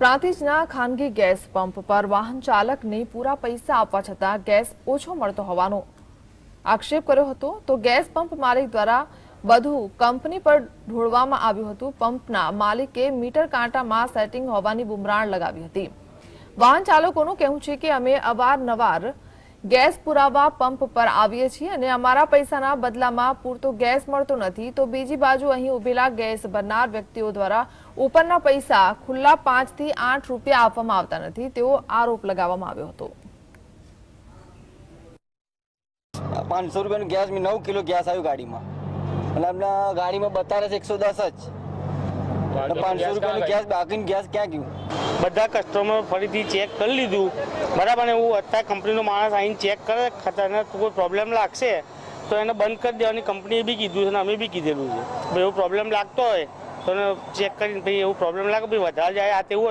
પ્રાંતિજના ખાનગી gas pump પર વાહન ચાલકને પૂરા પૈસા આપવા છતાં ગેસ ઓછો મળતો હોવાનો આક્ષેપ કર્યો હતો. તો ગેસ પંપ માલિક દ્વારા બધું કંપની પર ઢોળવામાં આવ્યું હતું. પંપના માલિકે મીટર કાંટામાં સેટિંગ હોવાની બુમરાણ લગાવી હતી. વાહન ચાલકોનું કહેવું છે કે અમે અવારનવાર ગેસ પુરાવા પંપ પર આવીએ છીએ અને અમારા પૈસાના બદલામાં પૂરતો ગેસ મળતો નથી તો બીજી બાજુ અહીં ઉભેલા ગેસ ભરનાર વ્યક્તિઓ દ્વારા ઉપરના પૈસા ખુલ્લા પાંચથી આઠ રૂપિયા આપવામાં આવતા નથી તેવો આરોપ લગાવવામાં આવ્યો હતો. પાંચસો રૂપિયાનું ગેસ મેં નવ કિલો ગેસ આવ્યું ગાડીમાં. અને આપણા ગાડીમાં બતાવે છે એકસો દસ જ. પાંચસો રૂપિયાનું ગેસ બાકીનું ગેસ ક્યાં ગયું? બધા કસ્ટમર ફરીથી ચેક કરી લીધું. બરાબર ને હું અત્યારે કંપનીનો માણસ આવીને ચેક કરે, ખતરનાક કોઈ પ્રોબ્લેમ લાગશે, તો એને બંધ કરી દેવાની કંપનીએ બી કીધું છે અને અમે બી કીધેલું છે. ભાઈ, એવો પ્રોબ્લેમ લાગતો હોય, તો એને ચેક કરીને ભાઈ, એવું પ્રોબ્લેમ લાગે, ભાઈ, વધારે જાય આ તેવું